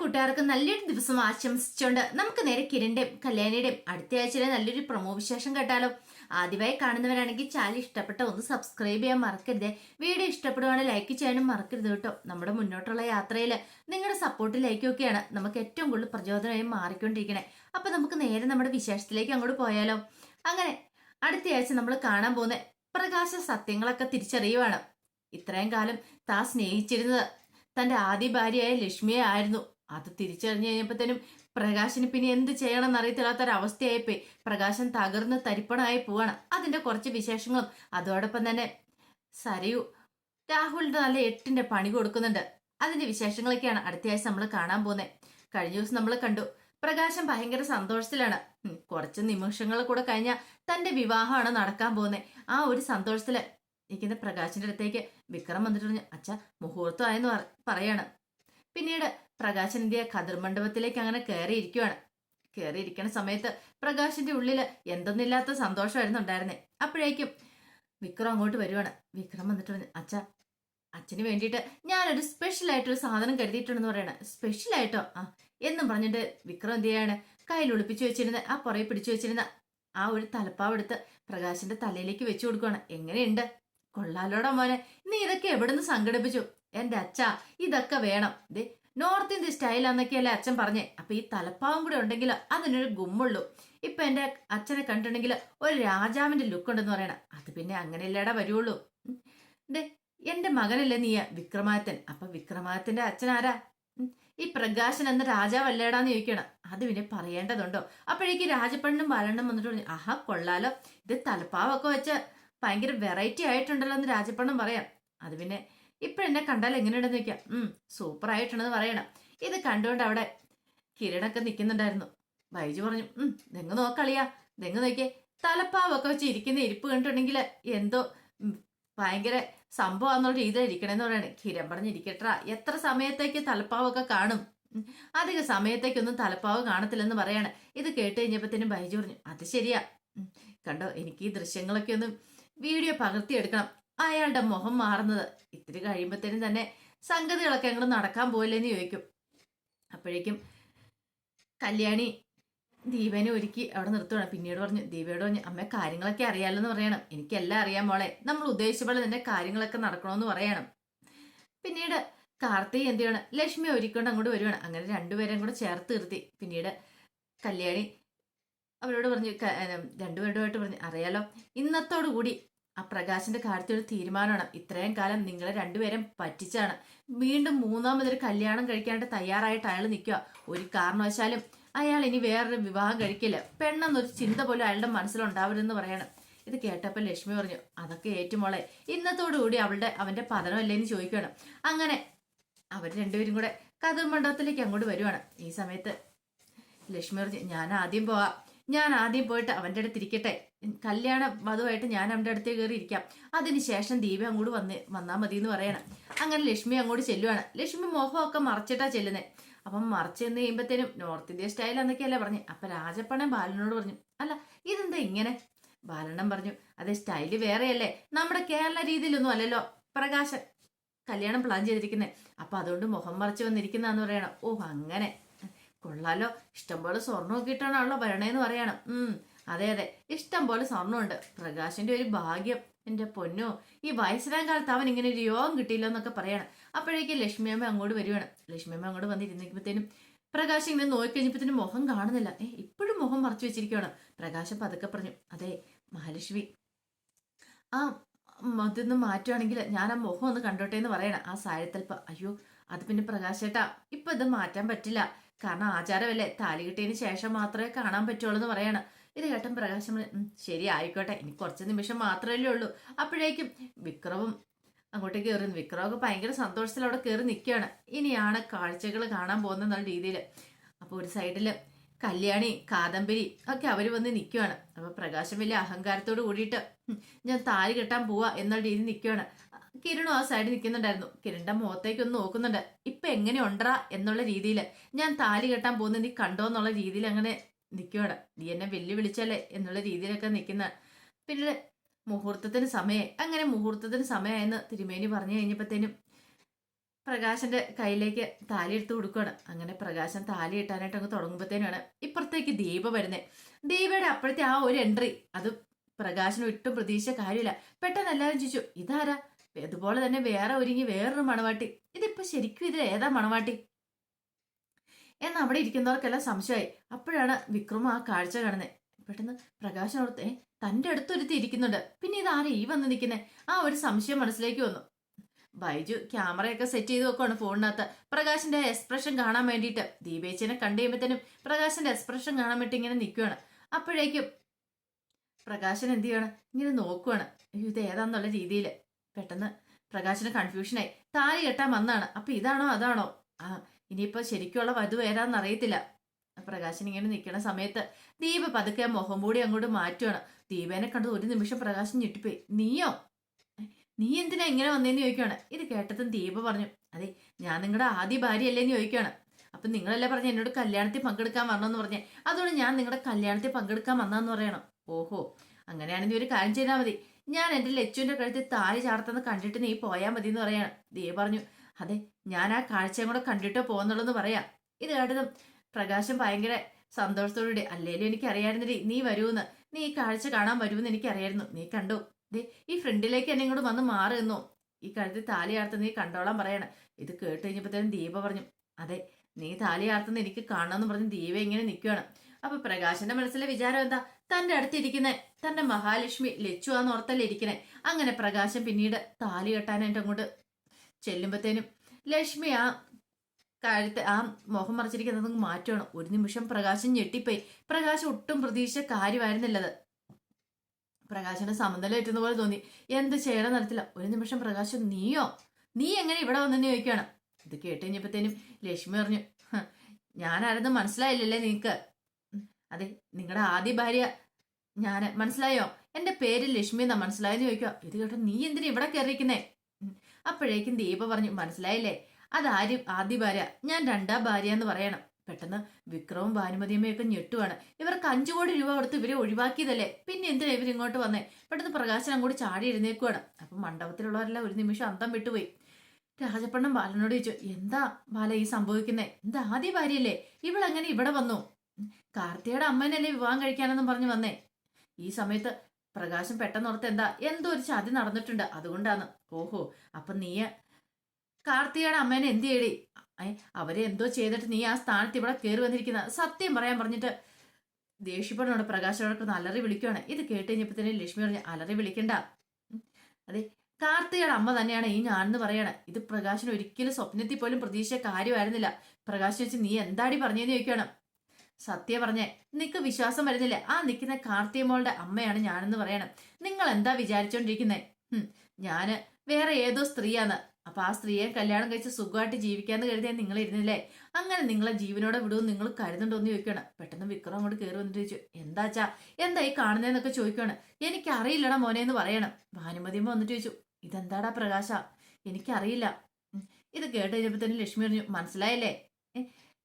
കൂട്ടുകാർക്കും നല്ലൊരു ദിവസം ആശംസിച്ചുകൊണ്ട് നമുക്ക് നേരെ കിരണിന്റെയും കല്യാണിയുടെയും അടുത്ത ആഴ്ചയിലെ നല്ലൊരു പ്രമോ വിശേഷം കേട്ടാലോ. ആദ്യമായി കാണുന്നവരാണെങ്കിൽ ചാനൽ ഇഷ്ടപ്പെട്ട ഒന്ന് സബ്സ്ക്രൈബ് ചെയ്യാൻ മറക്കരുത്. വീഡിയോ ഇഷ്ടപ്പെടുവാണെങ്കിൽ ലൈക്ക് ചെയ്യാനും മറക്കരുത് കേട്ടോ. നമ്മുടെ മുന്നോട്ടുള്ള യാത്രയിൽ നിങ്ങളുടെ സപ്പോർട്ട് ലൈക്കൊക്കെയാണ് നമുക്ക് ഏറ്റവും കൂടുതൽ പ്രചോദനമായി മാറിക്കൊണ്ടിരിക്കണേ. അപ്പൊ നമുക്ക് നേരെ നമ്മുടെ വിശേഷത്തിലേക്ക് അങ്ങോട്ട് പോയാലോ. അങ്ങനെ അടുത്ത ആഴ്ച നമ്മൾ കാണാൻ പോകുന്ന പ്രകാശ സത്യങ്ങളൊക്കെ തിരിച്ചറിയുവാണ്. ഇത്രയും കാലം താ സ്നേഹിച്ചിരുന്നത് തന്റെ ആദ്യ ഭാര്യയായ ലക്ഷ്മിയെ ആയിരുന്നു. അത് തിരിച്ചറിഞ്ഞു കഴിഞ്ഞപ്പോഴത്തേനും പ്രകാശിന് പിന്നെ എന്ത് ചെയ്യണമെന്ന് അറിയത്തില്ലാത്തൊരവസ്ഥയായിപ്പോയി പ്രകാശൻ തകർന്ന് തരിപ്പണമായി പോവാണ്. അതിന്റെ കുറച്ച് വിശേഷങ്ങളും. അതോടൊപ്പം തന്നെ സരയു രാഹുലിന്റെ നല്ല എട്ടിന്റെ പണി കൊടുക്കുന്നുണ്ട്. അതിന്റെ വിശേഷങ്ങളൊക്കെയാണ് അടുത്ത ആഴ്ച നമ്മൾ കാണാൻ പോകുന്നത്. കഴിഞ്ഞ ദിവസം നമ്മൾ കണ്ടു. പ്രകാശം ഭയങ്കര സന്തോഷത്തിലാണ്. കുറച്ച് നിമിഷങ്ങൾ കൂടെ കഴിഞ്ഞാൽ തന്റെ വിവാഹമാണ് നടക്കാൻ പോകുന്നത്. ആ ഒരു സന്തോഷത്തിൽ ഇരിക്കുന്ന പ്രകാശിന്റെ അടുത്തേക്ക് വിക്രം വന്നിട്ട് പറഞ്ഞു അച്ഛ മുഹൂർത്തമായെന്ന് പറയാണ്. പിന്നീട് പ്രകാശൻ ഇന്ത്യ ഖദർ മണ്ഡപത്തിലേക്ക് അങ്ങനെ കയറിയിരിക്കുവാണ് കയറിയിരിക്കുന്ന സമയത്ത് പ്രകാശിന്റെ ഉള്ളിൽ എന്തൊന്നില്ലാത്ത സന്തോഷമായിരുന്നു ഉണ്ടായിരുന്നേ. അപ്പോഴേക്കും വിക്രം അങ്ങോട്ട് വരുവാണ്. വിക്രം വന്നിട്ട് പറഞ്ഞു അച്ഛ അച്ഛന് വേണ്ടിയിട്ട് ഞാനൊരു സ്പെഷ്യൽ ആയിട്ടൊരു സാധനം കരുതിയിട്ടുണ്ടെന്ന് പറയണ. സ്പെഷ്യൽ ആയിട്ടോ? ആ എന്നും പറഞ്ഞിട്ട് വിക്രം എന്ത് ചെയ്യാണ്? കയ്യിൽ ഒളിപ്പിച്ചു വെച്ചിരുന്ന ആ പുറകെ പിടിച്ചു വെച്ചിരുന്ന ആ ഒരു തലപ്പാവെടുത്ത് പ്രകാശിന്റെ തലയിലേക്ക് വെച്ചു കൊടുക്കുകയാണ് എങ്ങനെയുണ്ട്? കൊള്ളാലോടാ മോനെ. നീ ഇതൊക്കെ എവിടെ നിന്ന് സംഘടിപ്പിച്ചു? എന്റെ അച്ഛ ഇതൊക്കെ വേണം. ദേ നോർത്ത് ഇന്ത്യ സ്റ്റൈലാന്നൊക്കെയല്ലേ അച്ഛൻ പറഞ്ഞേ. അപ്പൊ ഈ തലപ്പാവും കൂടെ ഉണ്ടെങ്കിൽ അതിനൊരു ഗുമ്മുള്ളൂ. ഇപ്പൊ എന്റെ അച്ഛനെ കണ്ടിട്ടുണ്ടെങ്കിൽ ഒരു രാജാവിന്റെ ലുക്ക് ഉണ്ടെന്ന് പറയണം. അത് പിന്നെ അങ്ങനെയല്ലേടാ വരുള്ളൂ. ദേ എന്റെ മകനല്ലേ നീയ വിക്രമാദിത്യൻ. അപ്പൊ വിക്രമാദിത്യന്റെ അച്ഛൻ ആരാ? ഈ പ്രകാശൻ എന്ന രാജാവല്ലേടാന്ന് ചോദിക്കണം. അത് പിന്നെ പറയേണ്ടതുണ്ടോ? അപ്പോഴേക്ക് രാജപ്പണ്ണും ബാലണ്ണും വന്നിട്ട് പറഞ്ഞു ആഹാ കൊള്ളാലോ. ഇത് തലപ്പാവൊക്കെ വെച്ച് ഭയങ്കര വെറൈറ്റി ആയിട്ടുണ്ടല്ലോ എന്ന് രാജപ്പണ്ണം പറയാം. അത് പിന്നെ ഇപ്പൊ എന്നെ കണ്ടാൽ എങ്ങനെയുണ്ടെന്ന് ചോദിക്കാം. ഉം സൂപ്പർ ആയിട്ടുണ്ടെന്ന് പറയണം. ഇത് കണ്ടുകൊണ്ട് അവിടെ കിരണൊക്കെ നിൽക്കുന്നുണ്ടായിരുന്നു. ബൈജു പറഞ്ഞു ഉം നിങ്ങ നോക്കളിയാ നിങ്ങ നോക്കിയേ. തലപ്പാവൊക്കെ വെച്ച് ഇരിക്കുന്ന ഇരിപ്പ് കണ്ടിട്ടുണ്ടെങ്കിൽ എന്തോ ഭയങ്കര സംഭവമാണെന്നുള്ള രീതിയിൽ ഇരിക്കണേന്ന് പറയണേ. കിരൺ പറഞ്ഞിരിക്കട്ടാ എത്ര സമയത്തേക്ക് തലപ്പാവൊക്കെ കാണും? അധിക സമയത്തേക്കൊന്നും തലപ്പാവ് കാണത്തില്ലെന്ന് പറയാണ്. ഇത് കേട്ട് കഴിഞ്ഞപ്പോഴത്തേനും ബൈജു പറഞ്ഞു അത് ശരിയാ. കണ്ടോ എനിക്ക് ഈ ദൃശ്യങ്ങളൊക്കെ ഒന്ന് വീഡിയോ പകർത്തിയെടുക്കണം. അയാളുടെ മുഖം മാറുന്നത്. ഇത്തിരി കഴിയുമ്പോഴത്തേനും തന്നെ സംഗതികളൊക്കെ അങ്ങോട്ട് നടക്കാൻ പോയില്ലെന്ന് ചോദിക്കും. അപ്പോഴേക്കും കല്യാണി ദീപനെ ഒരുക്കി അവിടെ നിർത്തുവാണ്. പിന്നീട് പറഞ്ഞു ദീപയോട് പറഞ്ഞു അമ്മ കാര്യങ്ങളൊക്കെ അറിയാലെന്ന് പറയണം. എനിക്കെല്ലാം അറിയാം മോളെ. നമ്മൾ ഉദ്ദേശിച്ച പോലെ തന്നെ കാര്യങ്ങളൊക്കെ നടക്കണമെന്ന് പറയണം. പിന്നീട് കാർത്തിക് എന്ത് ചെയ്യണം? ലക്ഷ്മി ഒരുക്കൊണ്ട് അങ്ങോട്ട് വരുവാണ്. അങ്ങനെ രണ്ടുപേരെയും കൂടെ ചേർത്ത് നിർത്തി. പിന്നീട് കല്യാണി അവരോട് പറഞ്ഞു രണ്ടുപേരുമായിട്ട് പറഞ്ഞു അറിയാലോ ഇന്നത്തോടു കൂടി ആ പ്രകാശിന്റെ കാര്യത്തിൽ ഒരു തീരുമാനമാണ്. ഇത്രയും കാലം നിങ്ങളെ രണ്ടുപേരും പറ്റിച്ചാണ്. വീണ്ടും മൂന്നാമതൊരു കല്യാണം കഴിക്കാണ്ട് തയ്യാറായിട്ട് അയാൾ നിൽക്കുക. ഒരു കാരണവശാലും അയാൾ ഇനി വേറൊരു വിവാഹം കഴിക്കില്ല. പെണ്ണെന്നൊരു ചിന്ത പോലും അയാളുടെ മനസ്സിലുണ്ടാവരുതെന്ന് പറയണം. ഇത് കേട്ടപ്പോൾ ലക്ഷ്മി പറഞ്ഞു അതൊക്കെ ഏറ്റുമോളെ ഇന്നത്തോടു കൂടി അവളുടെ അവന്റെ പതനമല്ലേന്ന് ചോദിക്കുകയാണ്. അങ്ങനെ അവർ രണ്ടുപേരും കൂടെ കതിർ മണ്ഡപത്തിലേക്ക് അങ്ങോട്ട് വരുവാണ്. ഈ സമയത്ത് ലക്ഷ്മി പറഞ്ഞു ഞാൻ ആദ്യം പോവാം. ഞാൻ ആദ്യം പോയിട്ട് അവന്റെ അടുത്ത് ഇരിക്കട്ടെ. കല്യാണ വധുവായിട്ട് ഞാൻ അവന്റെ അടുത്ത് കയറി ഇരിക്കാം. അതിനുശേഷം ദീപ അങ്ങോട്ട് വന്ന് വന്നാൽ മതി എന്ന് പറയണം. അങ്ങനെ ലക്ഷ്മി അങ്ങോട്ട് ചെല്ലുവാണ്. ലക്ഷ്മി മുഖമൊക്കെ മറച്ചിട്ടാ ചെല്ലുന്നത് അപ്പം മറച്ച് ചെന്ന് കഴിയുമ്പത്തേനും നോർത്ത് ഇന്ത്യ സ്റ്റൈൽ എന്നൊക്കെയല്ലേ പറഞ്ഞു. അപ്പം രാജപ്പണൻ ബാലനോട് പറഞ്ഞു അല്ല ഇതെന്താ ഇങ്ങനെ? ബാലണ്ണൻ പറഞ്ഞു അതെ സ്റ്റൈൽ വേറെയല്ലേ. നമ്മുടെ കേരള രീതിയിലൊന്നും അല്ലല്ലോ പ്രകാശൻ കല്യാണം പ്ലാൻ ചെയ്തിരിക്കുന്നത് അപ്പം അതുകൊണ്ട് മുഖം മറച്ച് വന്നിരിക്കുന്നതെന്ന് പറയണം. ഓ അങ്ങനെ. കൊള്ളാലോ. ഇഷ്ടംപോലെ സ്വർണമൊക്കെ ഇട്ടാണല്ലോ വരണേന്ന് പറയണം. അതെ അതെ. ഇഷ്ടം പോലെ സ്വർണമുണ്ട്. പ്രകാശിന്റെ ഒരു ഭാഗ്യം. എന്റെ പൊന്നോ ഈ വയസ്സിലാൻ കാലത്ത് അവൻ ഇങ്ങനെ ഒരു യോഗം കിട്ടിയില്ല എന്നൊക്കെ പറയണം. അപ്പോഴേക്കും ലക്ഷ്മിയമ്മ അങ്ങോട്ട് വരുവാണ്. ലക്ഷ്മിയമ്മ അങ്ങോട്ട് വന്നിരുന്നിരിക്കുമ്പോഴത്തേനും പ്രകാശ് ഇങ്ങനെ നോക്കിക്കഴിഞ്ഞപ്പോഴത്തേനും മുഖം കാണുന്നില്ല. ഏ ഇപ്പോഴും മുഖം മറച്ചു വെച്ചിരിക്കുകയാണ് പ്രകാശം പതുക്കെ പറഞ്ഞു. അതെ മഹാലക്ഷ്മി ആ അതൊന്ന് മാറ്റുവാണെങ്കിൽ ഞാൻ ആ മുഖം ഒന്ന് കണ്ടോട്ടെ എന്ന് പറയണം. ആ സാരിത്തൽപ്പ അയ്യോ അത് പിന്നെ പ്രകാശേട്ടാ ഇപ്പൊ ഇത് മാറ്റാൻ പറ്റില്ല. കാരണം ആചാരമല്ലേ? താലി കിട്ടിയതിന് ശേഷം മാത്രമേ കാണാൻ പറ്റുള്ളൂ എന്ന് പറയണം. ഇത് കേട്ടൻ പ്രകാശം ശരി ആയിക്കോട്ടെ ഇനി കുറച്ച് നിമിഷം മാത്രമല്ലേ ഉള്ളൂ. അപ്പോഴേക്കും വിക്രവും അങ്ങോട്ട് കയറുന്നു. വിക്രമൊക്കെ ഭയങ്കര സന്തോഷത്തിൽ അവിടെ കയറി നിൽക്കുകയാണ്. ഇനിയാണ് കാഴ്ചകൾ കാണാൻ പോകുന്ന രീതിയിൽ അപ്പോൾ ഒരു സൈഡിൽ കല്യാണി കാദംബരി ഒക്കെ അവർ വന്ന് നിൽക്കുകയാണ്. അപ്പോൾ പ്രകാശം വലിയ അഹങ്കാരത്തോട് കൂടിയിട്ട് ഞാൻ താലി കെട്ടാൻ പോവാ എന്നുള്ള രീതിയിൽ നിൽക്കുകയാണ്. കിരണും ആ സൈഡിൽ നിൽക്കുന്നുണ്ടായിരുന്നു. കിരണിന്റെ മുഖത്തേക്ക് ഒന്ന് നോക്കുന്നുണ്ട്. ഇപ്പൊ എങ്ങനെ ഉണ്ടറാ എന്നുള്ള രീതിയിൽ ഞാൻ താലി കെട്ടാൻ പോകുന്നത് നീ കണ്ടോ എന്നുള്ള രീതിയിൽ അങ്ങനെ നിൽക്കുകയാണ് നീ എന്നെ വെല്ലുവിളിച്ചല്ലേ എന്നുള്ള രീതിയിലൊക്കെ നിൽക്കുന്ന പിന്നെ മുഹൂർത്തത്തിന് സമയം അങ്ങനെ മുഹൂർത്തത്തിന് സമയമായെന്ന് തിരുമേനി പറഞ്ഞു കഴിഞ്ഞപ്പോഴത്തേനും പ്രകാശന്റെ കയ്യിലേക്ക് താലി എടുത്ത് കൊടുക്കുകയാണ് അങ്ങനെ പ്രകാശൻ താലി ഇട്ടാനായിട്ട് അങ്ങ് തുടങ്ങുമ്പോഴത്തേനാണ് ഇപ്പുറത്തേക്ക് ദീപ വരുന്നത് ദീപയുടെ അപ്പോഴത്തെ ആ ഒരു എൻട്രി അത് പ്രകാശന് ഒട്ടും പ്രതീക്ഷ കാര്യമില്ല. പെട്ടെന്ന് എല്ലാവരും ചോദിച്ചു ഇതാരാ? അതുപോലെ തന്നെ വേറെ ഒരുങ്ങി വേറൊരു മണവാട്ടി. ഇതിപ്പോ ശരിക്കും ഇതിൽ ഏതാ മണവാട്ടി? എന്ന് അവിടെ ഇരിക്കുന്നവർക്കെല്ലാം സംശയമായി. അപ്പോഴാണ് വിക്രമ ആ കാഴ്ച കാണുന്നത് പെട്ടെന്ന് പ്രകാശം ഓർത്തെ തന്റെ അടുത്തൊരുത്തി ഇരിക്കുന്നുണ്ട്. പിന്നെ ഇത് ആരെ ഈ വന്ന് നിൽക്കുന്നത് ആ ഒരു സംശയം മനസ്സിലേക്ക് വന്നു. ബൈജു ക്യാമറയൊക്കെ സെറ്റ് ചെയ്ത് വെക്കുവാണ് ഫോണിനകത്ത്. പ്രകാശിന്റെ എക്സ്പ്രഷൻ കാണാൻ വേണ്ടിയിട്ട്. ദീപേച്ചിനെ കണ്ടു കഴിയുമ്പോഴത്തേനും പ്രകാശിന്റെ എക്സ്പ്രഷൻ കാണാൻ വേണ്ടി ഇങ്ങനെ നിൽക്കുകയാണ് അപ്പോഴേക്കും പ്രകാശൻ എന്ത് ചെയ്യണം? ഇങ്ങനെ നോക്കുവാണ്. ഇത് ഏതാന്നുള്ള രീതിയിൽ. പെട്ടെന്ന് പ്രകാശിന് കൺഫ്യൂഷനായി താലി കെട്ടാൻ വന്നാണ്. അപ്പൊ ഇതാണോ അതാണോ? ആ ഇനിയിപ്പോ ശരിക്കുള്ള വധു ഏതാന്ന് അറിയത്തില്ല പ്രകാശൻ ഇങ്ങനെ നിൽക്കുന്ന സമയത്ത് ദീപ പതുക്കെ മുഖം മൂടി അങ്ങോട്ട് മാറ്റുവാണ്. ദീപേനെ കണ്ടത് ഒരു നിമിഷം പ്രകാശൻ ഞെട്ടിപ്പോയി. നീയോ? നീ എന്തിനാ ഇങ്ങനെ വന്നേന്ന് ചോദിക്കുകയാണ് ഇത് കേട്ടതും ദീപ പറഞ്ഞു അതെ ഞാൻ നിങ്ങളുടെ ആദ്യ ഭാര്യയല്ലേന്ന് ചോദിക്കുകയാണ് അപ്പൊ നിങ്ങളല്ലേ പറഞ്ഞ എന്നോട് കല്യാണത്തിൽ പങ്കെടുക്കാൻ വരണമെന്ന് പറഞ്ഞേ. അതുകൊണ്ട് ഞാൻ നിങ്ങളുടെ കല്യാണത്തിൽ പങ്കെടുക്കാൻ വന്നാന്ന് പറയണം? ഓഹോ അങ്ങനെയാണെങ്കിൽ ഒരു കാര്യം ചെയ്താൽ മതി. ഞാൻ എന്റെ ലച്ചുവിന്റെ കഴുത്തിൽ താലി ചാർത്തെന്ന് കണ്ടിട്ട് നീ പോയാൽ മതി എന്ന് പറയാണ്. ദീപ പറഞ്ഞു അതെ ഞാൻ ആ കാഴ്ചയും കൂടെ കണ്ടിട്ടോ പോകുന്നുള്ളൂ പറയാം. ഇത് കേട്ടതും പ്രകാശം ഭയങ്കര സന്തോഷത്തോടെ അല്ലേലും എനിക്ക് അറിയായിരുന്നില്ലേ നീ വരൂന്ന് നീ ഈ കാഴ്ച കാണാൻ വരുമെന്ന് എനിക്കറിയായിരുന്നു. നീ കണ്ടു. ദേ ഈ ഫ്രണ്ടിലേക്ക് എന്നെ ഇങ്ങോട്ട് വന്ന് മാറുന്നു. ഈ കഴുത്തിൽ താലി ആർത്ത് നീ കണ്ടോളാൻ പറയണം. ഇത് കേട്ട് കഴിഞ്ഞപ്പോഴത്തേനും ദീപ പറഞ്ഞു അതെ നീ താലി ആർത്തുന്ന എനിക്ക് കാണണമെന്ന് പറഞ്ഞ് ദീപ ഇങ്ങനെ നിൽക്കുകയാണ് അപ്പൊ പ്രകാശന്റെ മനസ്സിലെ വിചാരം എന്താ? തന്റെ അടുത്തിരിക്കുന്ന തന്റെ മഹാലക്ഷ്മി ലച്ചു ആന്ന് ഓർത്തല്ലേ ഇരിക്കണേ അങ്ങനെ പ്രകാശം പിന്നീട് താലി കെട്ടാനായിട്ട് അങ്ങോട്ട് ചെല്ലുമ്പോഴത്തേനും ലക്ഷ്മി ആ കഴുത്ത് ആ മുഖം മറച്ചിരിക്കുന്നത് മാറ്റണം ഒരു നിമിഷം പ്രകാശം ഞെട്ടിപ്പോയി. പ്രകാശം ഒട്ടും പ്രതീക്ഷ കാര്യമായിരുന്നില്ലത്. പ്രകാശന് സമനില ഏറ്റുന്ന പോലെ തോന്നി. എന്ത് ചെയ്യണം നടത്തില്ല ഒരു നിമിഷം പ്രകാശം നീയോ? നീ എങ്ങനെ ഇവിടെ വന്നെന്ന് ചോദിക്കുകയാണ് ഇത് കേട്ട് കഴിഞ്ഞപ്പോഴത്തേനും ലക്ഷ്മി പറഞ്ഞു "ഹ, ഞാനാരെന്ന് മനസ്സിലായില്ലല്ലേ ഉം, അതെ നിങ്ങളുടെ ആദ്യ ഭാര്യ ഞാൻ മനസ്സിലായോ? എന്റെ പേര് ലക്ഷ്മി എന്നാ മനസ്സിലായെന്ന് ചോദിക്കുക ഇത് കേട്ടോ നീ എന്തിനാ ഇവിടെ കയറിയിരിക്കുന്നേ? അപ്പോഴേക്കും ദീപ പറഞ്ഞു മനസ്സിലായില്ലേ? അതാരും ആദ്യ ഭാര്യ. ഞാൻ രണ്ടാം ഭാര്യ എന്ന് പറയണം. പെട്ടെന്ന് വിക്രവും ഭാനുമതിയമ്മയൊക്കെ ഞെട്ടുവാണ്. ഇവർക്ക് അഞ്ചു കോടി രൂപ കൊടുത്ത് ഇവരെ ഒഴിവാക്കിയതല്ലേ? പിന്നെ എന്തിനാ ഇവർ ഇങ്ങോട്ട് വന്നേ? പെട്ടെന്ന് പ്രകാശൻ അങ്ങോട്ട് ചാടി എഴുന്നേക്കുവാണ് അപ്പൊ മണ്ഡപത്തിലുള്ളവരെല്ലാം ഒരു നിമിഷം അന്തം വിട്ടുപോയി. രാജപ്പണ്ണം ബാലനോട് ചോദിച്ചു എന്താ ബാല ഈ സംഭവിക്കുന്നേ? എന്താ ആദ്യ ഭാര്യയല്ലേ? ഇവളെങ്ങനെ ഇവിടെ വന്നു? കാർത്തിയുടെ അമ്മേനല്ലേ വിവാഹം കഴിക്കാനെന്നും പറഞ്ഞു വന്നേ. ഈ സമയത്ത് പ്രകാശം പെട്ടെന്ന് ഓർത്ത് എന്താ എന്തോ ഒരു ചതി നടന്നിട്ടുണ്ട്. അതുകൊണ്ടാണ്. ഓഹോ അപ്പൊ നീ കാർത്തികയുടെ അമ്മേനെ എന്ത് ചെയ്യടി? അവരെ എന്തോ ചെയ്തിട്ട് നീ ആ സ്ഥാനത്ത് ഇവിടെ കയറി വന്നിരിക്കുന്ന. സത്യം പറയാൻ പറഞ്ഞിട്ട് ദേഷ്യപ്പെടണോട് പ്രകാശനോടൊക്കെ അലറി വിളിക്കുവാണ്. ഇത് കേട്ട് കഴിഞ്ഞപ്പോ ലക്ഷ്മി പറഞ്ഞു അലറി വിളിക്കണ്ട. അതെ കാർത്തികയുടെ അമ്മ തന്നെയാണ് ഈ ഞാനെന്ന് പറയണേ. ഇത് പ്രകാശന് ഒരിക്കലും സ്വപ്നത്തിൽ പോലും പ്രതീക്ഷിച്ച കാര്യമായിരുന്നില്ല. പ്രകാശ് വെച്ച് നീ എന്താടി പറഞ്ഞെന്ന് ചോദിക്കണം സത്യ പറഞ്ഞേ നിനക്ക് വിശ്വാസം വരുന്നില്ല. ആ നിൽക്കുന്ന കാർത്തിക മോളുടെ അമ്മയാണ് ഞാനെന്ന് പറയണം. നിങ്ങൾ എന്താ വിചാരിച്ചോണ്ടിരിക്കുന്നേ ഞാൻ വേറെ ഏതോ സ്ത്രീയാണ്. അപ്പൊ ആ സ്ത്രീയെ കല്യാണം കഴിച്ച് സുഖമായിട്ട് ജീവിക്കാന്ന് കരുതിയാൽ നിങ്ങൾ ഇരുന്നില്ലേ? അങ്ങനെ നിങ്ങളെ ജീവനോടെ വിടുമെന്ന് നിങ്ങൾ കരുതുന്നുണ്ടോ ചോദിക്കണം പെട്ടെന്ന് വിക്രം അങ്ങോട്ട് കയറി വന്നിട്ട് ചോദിച്ചു എന്താച്ചാ എന്താ ഈ കാണുന്നതെന്നൊക്കെ ചോദിക്കണം എനിക്ക് അറിയില്ലടാ മോനെ എന്ന് പറയണം. ഭാനുമതിയമ്മ വന്നിട്ട് ചോദിച്ചു ഇതെന്താടാ പ്രകാശ? എനിക്കറിയില്ല. ഇത് കേട്ട് കഴിഞ്ഞപ്പോ തന്നെ ലക്ഷ്മി പറഞ്ഞു മനസ്സിലായില്ലേ?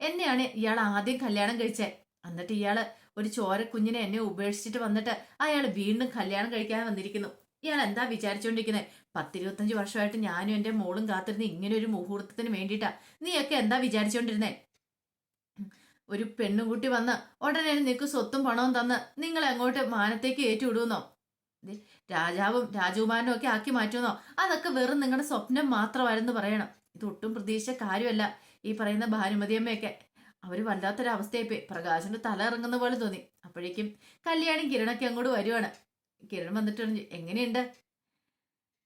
എന്നെയാണ് ഇയാൾ ആദ്യം കല്യാണം കഴിച്ചേ. എന്നിട്ട് ഇയാൾ ഒരു ചോര കുഞ്ഞിനെ എന്നെ ഉപേക്ഷിച്ചിട്ട് വന്നിട്ട് അയാൾ വീണ്ടും കല്യാണം കഴിക്കാൻ വന്നിരിക്കുന്നു. ഇയാൾ എന്താ വിചാരിച്ചുകൊണ്ടിരിക്കുന്നത് പത്തിരുപത്തഞ്ച് വർഷമായിട്ട് ഞാനും എന്റെ മോളും കാത്തിരുന്ന് ഇങ്ങനെ ഒരു മുഹൂർത്തത്തിന് വേണ്ടിയിട്ടാ. നീയൊക്കെ എന്താ വിചാരിച്ചുകൊണ്ടിരുന്നേ ഒരു പെണ്ണുകുട്ടി വന്ന് ഉടനെ നിനക്ക് സ്വത്തും പണവും തന്ന് നിങ്ങൾ അങ്ങോട്ട് മാനത്തേക്ക് ഏറ്റുവിടുന്നോ രാജാവും രാജകുമാരനും ഒക്കെ ആക്കി മാറ്റുന്നോ അതൊക്കെ വെറും നിങ്ങളുടെ സ്വപ്നം മാത്രമായിരുന്നു പറയണം. ഇതൊട്ടും പ്രതീക്ഷിച്ച കാര്യമല്ല. ഈ പറയുന്ന ഭാനുമതിയമ്മയൊക്കെ. അവർ വല്ലാത്തൊരവസ്ഥയായിപ്പോയി. പ്രകാശിന്റെ തല ഇറങ്ങുന്ന പോലെ തോന്നി. അപ്പോഴേക്കും കല്യാണി കിരണൊക്കെ അങ്ങോട്ട് വരുവാണ്. കിരൺ വന്നിട്ടുണ്ട് എങ്ങനെയുണ്ട്?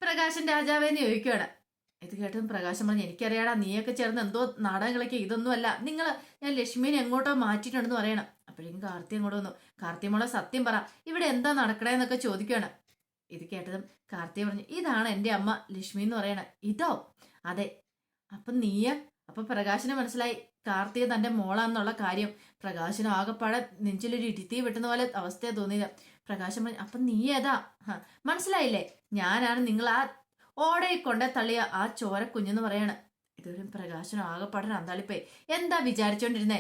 പ്രകാശൻ രാജാവേന്ന് ചോദിക്കുവാണ്. ഇത് കേട്ടതും പ്രകാശം പറഞ്ഞു എനിക്കറിയാടാ നീയൊക്കെ ചേർന്ന് എന്തോ നാടകങ്ങളൊക്കെ ഇതൊന്നും അല്ല നിങ്ങൾ ഞാൻ ലക്ഷ്മീനെ എങ്ങോട്ടോ മാറ്റിയിട്ടുണ്ടെന്ന് പറയണം. അപ്പോഴേക്കും കാർത്തി അങ്ങോട്ട് വന്നു. കാർത്തി മോളെ സത്യം പറ. ഇവിടെ എന്താ നടക്കണേന്നൊക്കെ ചോദിക്കുകയാണ് ഇത് കേട്ടതും കാർത്തി പറഞ്ഞു ഇതാണ് എന്റെ അമ്മ ലക്ഷ്മി എന്ന് പറയണേ. ഇതോ? അതെ. അപ്പം നീയ? അപ്പൊ പ്രകാശിന് മനസ്സിലായി കാർത്തിക തന്റെ മോളാന്നുള്ള കാര്യം. പ്രകാശിന് ആകെപ്പാടെ നെഞ്ചിലൊരു ഇടിത്തി വെട്ടുന്ന പോലെ അവസ്ഥയാ തോന്നിയത്. പ്രകാശൻ പറഞ്ഞു അപ്പൊ നീ ഏതാ? മനസ്സിലായില്ലേ? ഞാനാണ് നിങ്ങൾ ആ ഓടയിൽ കൊണ്ട തള്ളിയ ആ ചോര കുഞ്ഞെന്ന് പറയാണ്. ഇതൊരു പ്രകാശനം ആകെപ്പാടെ അന്താളിപ്പോയി. എന്താ വിചാരിച്ചോണ്ടിരുന്നേ?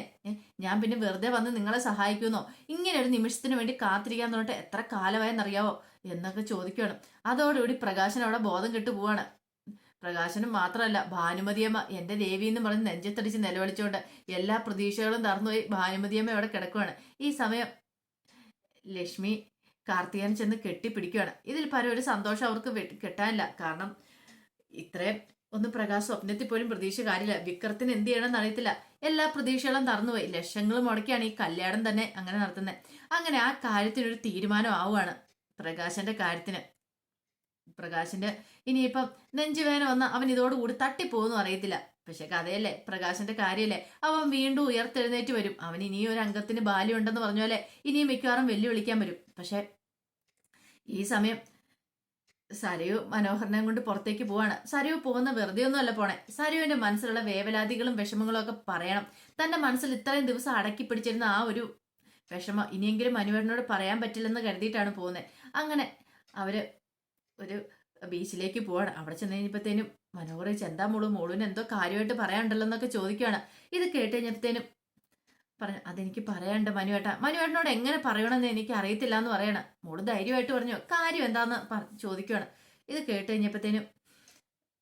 ഞാൻ പിന്നെ വെറുതെ വന്ന് നിങ്ങളെ സഹായിക്കുമെന്നോ? ഇങ്ങനെ ഒരു നിമിഷത്തിന് വേണ്ടി കാത്തിരിക്കാൻ തുടങ്ങിട്ട് എത്ര കാലമായെന്നറിയാവോ? എന്നൊക്കെ ചോദിക്കുകയാണ് അതോടുകൂടി പ്രകാശൻ അവിടെ ബോധം കെട്ടു പോവാണ്. പ്രകാശനും മാത്രമല്ല ഭാനുമതിയമ്മ എന്റെ ദേവി എന്ന് പറഞ്ഞ് നെഞ്ചത്തടിച്ച് നിലവിളിച്ചുകൊണ്ട് എല്ലാ പ്രതീക്ഷകളും തറന്നുപോയി ഭാനുമതിയമ്മ അവിടെ കിടക്കുകയാണ് ഈ സമയം ലക്ഷ്മി കാർത്തികൻ ചെന്ന് കെട്ടിപ്പിടിക്കുകയാണ് ഇതിൽ പരം ഒരു സന്തോഷം അവർക്ക് കിട്ടാനില്ല. കാരണം ഇത്രയും ഒന്ന് പ്രകാശ് സ്വപ്നത്തിൽ പോലും പ്രതീക്ഷ കാര്യമില്ല. വിക്രത്തിന് എന്ത് ചെയ്യണമെന്ന് അറിയത്തില്ല. എല്ലാ പ്രതീക്ഷകളും തറന്നുപോയി ലക്ഷങ്ങൾ മുടക്കിയാണ് ഈ കല്യാണം തന്നെ അങ്ങനെ നടത്തുന്നത് അങ്ങനെ ആ കാര്യത്തിനൊരു തീരുമാനം ആവുകയാണ് പ്രകാശന്റെ കാര്യത്തിന്. പ്രകാശിന്റെ. ഇനിയിപ്പം നെഞ്ചുവേന വന്ന അവൻ ഇതോടുകൂടി തട്ടിപ്പോകുന്നു അറിയത്തില്ല. പക്ഷെ കഥയല്ലേ പ്രകാശിന്റെ കാര്യമല്ലേ അവൻ വീണ്ടും ഉയർത്തെഴുന്നേറ്റ് വരും. അവൻ ഇനിയും ഒരു അംഗത്തിന് ബാല്യമുണ്ടെന്ന് പറഞ്ഞ ഇനിയും മിക്കവാറും വെല്ലുവിളിക്കാൻ വരും. പക്ഷെ ഈ സമയം സരയു മനോഹരനെ കൊണ്ട് പുറത്തേക്ക് പോവാണ്. സരയു പോകുന്ന വെറുതെ ഒന്നുമല്ല പോണേ. സരയുവിന്റെ മനസ്സിലുള്ള വേവലാതികളും വിഷമങ്ങളും ഒക്കെ പറയണം. തന്റെ മനസ്സിൽ ഇത്രയും ദിവസം അടക്കി പിടിച്ചിരുന്ന ആ ഒരു വിഷമം ഇനിയെങ്കിലും മനുവേട്ടനോട് പറയാൻ പറ്റില്ലെന്ന് കരുതിയിട്ടാണ് പോകുന്നത് അങ്ങനെ അവർ ഒരു ബീച്ചിലേക്ക് പോവാണ്. അവിടെ ചെന്ന് കഴിഞ്ഞപ്പോഴത്തേനും മനോഹർ ചെന്താ മോൾ? മോളുവിന് എന്തോ കാര്യമായിട്ട് പറയാനുണ്ടല്ലോ എന്നൊക്കെ ചോദിക്കുകയാണ് ഇത് കേട്ട് കഴിഞ്ഞപ്പോഴത്തേനും പറഞ്ഞു അതെനിക്ക് പറയാനുണ്ട് മനുവേട്ട. മനുവേട്ടനോട് എങ്ങനെ പറയണമെന്ന് എനിക്ക് അറിയത്തില്ല എന്ന് പറയണം. മോൾ ധൈര്യമായിട്ട് പറഞ്ഞു കാര്യം എന്താന്ന് ചോദിക്കുകയാണ് ഇത് കേട്ട് കഴിഞ്ഞപ്പോഴത്തേനും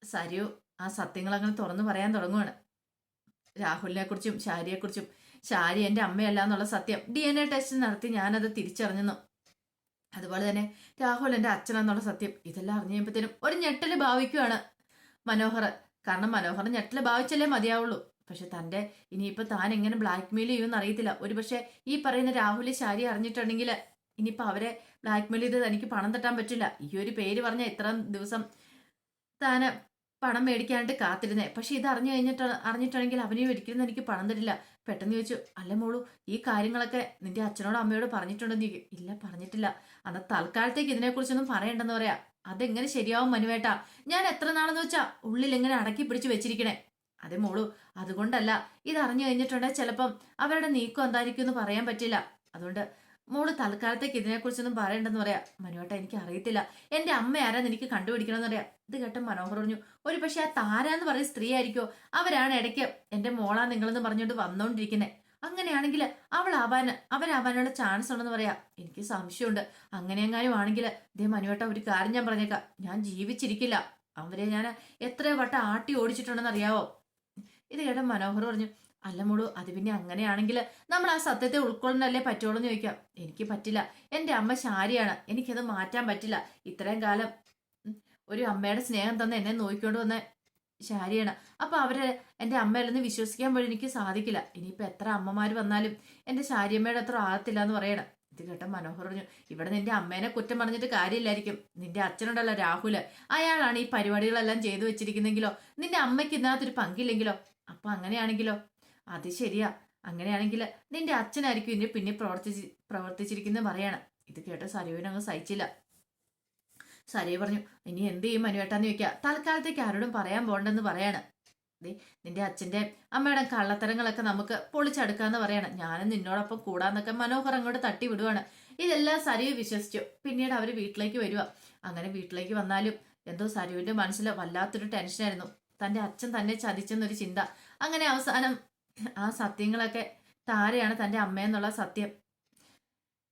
സരിയു ആ സത്യങ്ങൾ അങ്ങനെ തുറന്നു പറയാൻ തുടങ്ങുവാണ്. രാഹുലിനെ കുറിച്ചും ശാരിയെക്കുറിച്ചും ശാരി എന്റെ അമ്മയല്ല എന്നുള്ള സത്യം. ഡി എൻ എ ടെസ്റ്റ് നടത്തി ഞാനത് തിരിച്ചറിഞ്ഞെന്നു അതുപോലെ തന്നെ രാഹുൽ എന്റെ അച്ഛനെന്നുള്ള സത്യം. ഇതെല്ലാം അറിഞ്ഞു കഴിയുമ്പോഴത്തേനും ഒരു ഞെട്ടൽ ഭാവിക്കുവാണ് മനോഹർ. കാരണം മനോഹർ ഞെട്ടൽ ഭാവിച്ചല്ലേ മതിയാവുള്ളൂ. പക്ഷെ തന്റെ ഇനിയിപ്പോൾ താൻ എങ്ങനെ ബ്ലാക്ക് മെയിൽ ചെയ്യുമെന്ന് അറിയത്തില്ല. ഒരു പക്ഷേ ഈ പറയുന്ന രാഹുൽ ശാരി അറിഞ്ഞിട്ടുണ്ടെങ്കിൽ ഇനിയിപ്പോൾ അവരെ ബ്ലാക്ക് മെയിൽ ചെയ്ത് തനിക്ക് പണം തട്ടാൻ പറ്റില്ല. ഈ ഒരു പേര് പറഞ്ഞ ഇത്ര ദിവസം താൻ പണം മേടിക്കാനായിട്ട് കാത്തിരുന്നേ. പക്ഷെ ഇത് അറിഞ്ഞു കഴിഞ്ഞിട്ട് അറിഞ്ഞിട്ടാണെങ്കിൽ അവനെ ഒരിക്കലും എനിക്ക് പണം തരില്ല. പെട്ടെന്ന് ചോദിച്ചു അല്ല മോളു ഈ കാര്യങ്ങളൊക്കെ നിന്റെ അച്ഛനോടും അമ്മയോട് പറഞ്ഞിട്ടുണ്ടെന്ന് ചോദിക്കും ഇല്ല പറഞ്ഞിട്ടില്ല. അന്ന് തൽക്കാലത്തേക്ക് ഇതിനെക്കുറിച്ചൊന്നും പറയണ്ടെന്ന് പറയാ. അതെങ്ങനെ ശരിയാവും മനുവേട്ട? ഞാൻ എത്ര നാളെന്ന് വെച്ചാ ഉള്ളിൽ എങ്ങനെ അടക്കി പിടിച്ച് വെച്ചിരിക്കണേ. അതെ മോളു അതുകൊണ്ടല്ല. ഇത് അറിഞ്ഞു കഴിഞ്ഞിട്ടുണ്ടെങ്കിൽ ചിലപ്പം അവരുടെ നീക്കം എന്തായിരിക്കും എന്ന് പറയാൻ പറ്റില്ല. അതുകൊണ്ട് മോൾ തൽക്കാലത്തേക്ക് ഇതിനെക്കുറിച്ചൊന്നും പറയണ്ടെന്ന് പറയാ മനുവേട്ട എനിക്ക് അറിയത്തില്ല എന്റെ അമ്മ ആരാന്ന് എനിക്ക് കണ്ടുപിടിക്കണമെന്ന് പറയാം. ഇത് കേട്ട മനോഹർ പറഞ്ഞു ഒരു പക്ഷെ ആ താര എന്ന് സ്ത്രീ ആയിരിക്കോ അവരാണ് ഇടയ്ക്ക് എന്റെ മോളാ നിങ്ങളെന്ന് പറഞ്ഞുകൊണ്ട് വന്നോണ്ടിരിക്കുന്നത് അങ്ങനെയാണെങ്കിൽ അവളാവാൻ അവരാവാനുള്ള ചാൻസ് ഉണ്ടെന്ന് പറയാ. എനിക്ക് സംശയമുണ്ട്. അങ്ങനെയെങ്ങാനും ആണെങ്കിൽ ഇതേ മനുവേട്ട ഒരു കാര്യം ഞാൻ പറഞ്ഞേക്കാം. ഞാൻ ജീവിച്ചിരിക്കില്ല. അവരെ ഞാൻ എത്ര വട്ടം ആട്ടി ഓടിച്ചിട്ടുണ്ടെന്ന് അറിയാവോ ഇത് കേട്ട മനോഹർ പറഞ്ഞു അല്ല മോളു അത് പിന്നെ അങ്ങനെയാണെങ്കിൽ നമ്മൾ ആ സത്യത്തെ ഉൾക്കൊള്ളുന്നല്ലേ പറ്റുള്ളൂ എന്ന് ചോദിക്കാം. എനിക്ക് പറ്റില്ല. എന്റെ അമ്മ ശാരിയാണ്. എനിക്കത് മാറ്റാൻ പറ്റില്ല. ഇത്രയും കാലം ഒരു അമ്മയുടെ സ്നേഹം തന്ന് എന്നെ നോക്കിക്കൊണ്ട് വന്ന ശാരിയാണ്. അപ്പൊ അവർ എന്റെ അമ്മയല്ലെന്ന് വിശ്വസിക്കാൻ പോലും എനിക്ക് സാധിക്കില്ല. ഇനിയിപ്പോ എത്ര അമ്മമാർ വന്നാലും എന്റെ ശാരിയമ്മയുടെ അത്ര ആകത്തില്ല എന്ന് പറയണം. ഇത് കേട്ട മനോഹർ പറഞ്ഞു ഇവിടെ നിന്റെ അമ്മേനെ കുറ്റം പറഞ്ഞിട്ട് കാര്യമില്ലായിരിക്കും. നിന്റെ അച്ഛനുണ്ടല്ലോ രാഹുൽ. അയാളാണ് ഈ പരിപാടികളെല്ലാം ചെയ്തു വെച്ചിരിക്കുന്നെങ്കിലോ നിന്റെ അമ്മയ്ക്ക് ഇതിനകത്തൊരു പങ്കില്ലെങ്കിലോ? അപ്പൊ അങ്ങനെയാണെങ്കിലോ? അത് ശരിയാ. അങ്ങനെയാണെങ്കിൽ നിന്റെ അച്ഛനായിരിക്കും ഇതിന് പിന്നെ പ്രവർത്തിച്ച് പ്രവർത്തിച്ചിരിക്കുന്നത് പറയണം. ഇത് കേട്ട സരയുവിനങ്ങ് സഹിച്ചില്ല. സരയു പറഞ്ഞു ഇനി എന്ത് ചെയ്യും മനുവേട്ടാന്ന് ചോദിക്കുക തൽക്കാലത്തേക്ക് ആരോടും പറയാൻ പോണ്ടെന്ന് പറയാണ്. ദേ നിന്റെ അച്ഛന്റെ അമ്മയുടെ കള്ളത്തരങ്ങളൊക്കെ നമുക്ക് പൊളിച്ചെടുക്കാന്ന് പറയണം. ഞാനും നിന്നോടൊപ്പം കൂടാന്നൊക്കെ മനോഹർ അങ്ങോട്ട് തട്ടി വിടുവാണ്. ഇതെല്ലാം സരയു വിശ്വസിച്ചു. പിന്നീട് അവർ വീട്ടിലേക്ക് വരുക അങ്ങനെ വീട്ടിലേക്ക് വന്നാലും എന്തോ സരുവിന്റെ മനസ്സിൽ വല്ലാത്തൊരു ടെൻഷനായിരുന്നു തന്റെ അച്ഛൻ തന്നെ ചതിച്ചെന്നൊരു ചിന്ത. അങ്ങനെ അവസാനം ആ സത്യങ്ങളൊക്കെ താരയാണ് തന്റെ അമ്മയെന്നുള്ള സത്യം.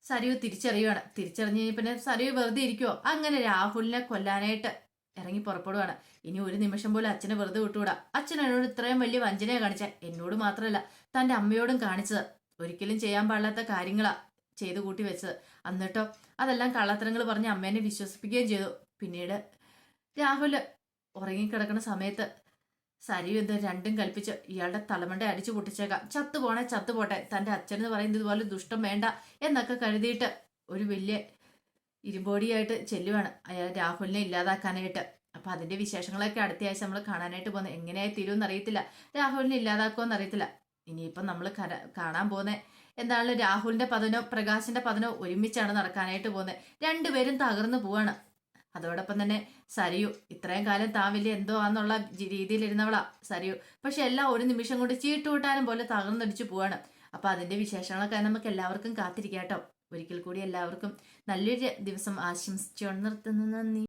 സരയു തിരിച്ചറിയുവാണ്. തിരിച്ചറിഞ്ഞ് പിന്നെ സരയു വെറുതെ ഇരിക്കുവോ? അങ്ങനെ രാഹുലിനെ കൊല്ലാനായിട്ട് ഇറങ്ങി പുറപ്പെടുവാണ്. ഇനി ഒരു നിമിഷം പോലും അച്ഛനെ വെറുതെ വിട്ടുകൂടാ. അച്ഛൻ എന്നോട് ഇത്രയും വലിയ വഞ്ചനയെ കാണിച്ച. എന്നോട് മാത്രമല്ല തന്റെ അമ്മയോടും കാണിച്ചത്. ഒരിക്കലും ചെയ്യാൻ പാടില്ലാത്ത കാര്യങ്ങളാ ചെയ്തു കൂട്ടി വെച്ചത്. എന്നിട്ടോ അതെല്ലാം കള്ളത്തരങ്ങൾ പറഞ്ഞ് അമ്മേനെ വിശ്വസിപ്പിക്കുകയും ചെയ്തു. പിന്നീട് രാഹുൽ ഉറങ്ങിക്കിടക്കുന്ന സമയത്ത് സരിയു എന്ത് രണ്ടും കൽപ്പിച്ച് ഇയാളുടെ തലമണ്ട അടിച്ചു പൊട്ടിച്ചേക്കാം. ചത്തുപോണേ ചത്തുപോട്ടെ. തന്റെ അച്ഛൻ എന്ന് പറയുന്നത് ഇതുപോലെ ദുഷ്ടം വേണ്ട എന്നൊക്കെ കരുതിയിട്ട് ഒരു വലിയ ഇരുമ്പോടിയായിട്ട് ചെല്ലുവാണ് അയാൾ രാഹുലിനെ ഇല്ലാതാക്കാനായിട്ട്. അപ്പൊ അതിന്റെ വിശേഷങ്ങളൊക്കെ അടുത്ത ആഴ്ച നമ്മൾ കാണാനായിട്ട് പോകുന്നത്. എങ്ങനെയായി തീരുമെന്ന് അറിയത്തില്ല. രാഹുലിനെ ഇല്ലാതാക്കുമെന്ന് അറിയത്തില്ല. ഇനിയിപ്പം നമ്മൾ കാണാൻ പോകുന്നത് എന്താണ് രാഹുലിന്റെ പതനോ പ്രകാശിന്റെ പതനോ ഒരുമിച്ചാണ് നടക്കാനായിട്ട് പോകുന്നത്. രണ്ടുപേരും തകർന്നു പോവാണ്. അതോടൊപ്പം തന്നെ സരിയു ഇത്രയും കാലം താൻ വലിയ എന്തോ ആന്നുള്ള രീതിയിലിരുന്നവളാ സരിയു. പക്ഷെ എല്ലാം ഒരു നിമിഷം കൊണ്ട് ചീട്ടുകൂട്ടാനും പോലെ തകർന്നടിച്ചു പോവാണ്. അപ്പൊ അതിന്റെ വിശേഷങ്ങളൊക്കെ നമുക്ക് എല്ലാവർക്കും കാത്തിരിക്കാട്ടോ ഒരിക്കൽ കൂടി എല്ലാവർക്കും നല്ലൊരു ദിവസം ആശംസിച്ചുകൊണ്ട് നിർത്തുന്നു. നന്ദി.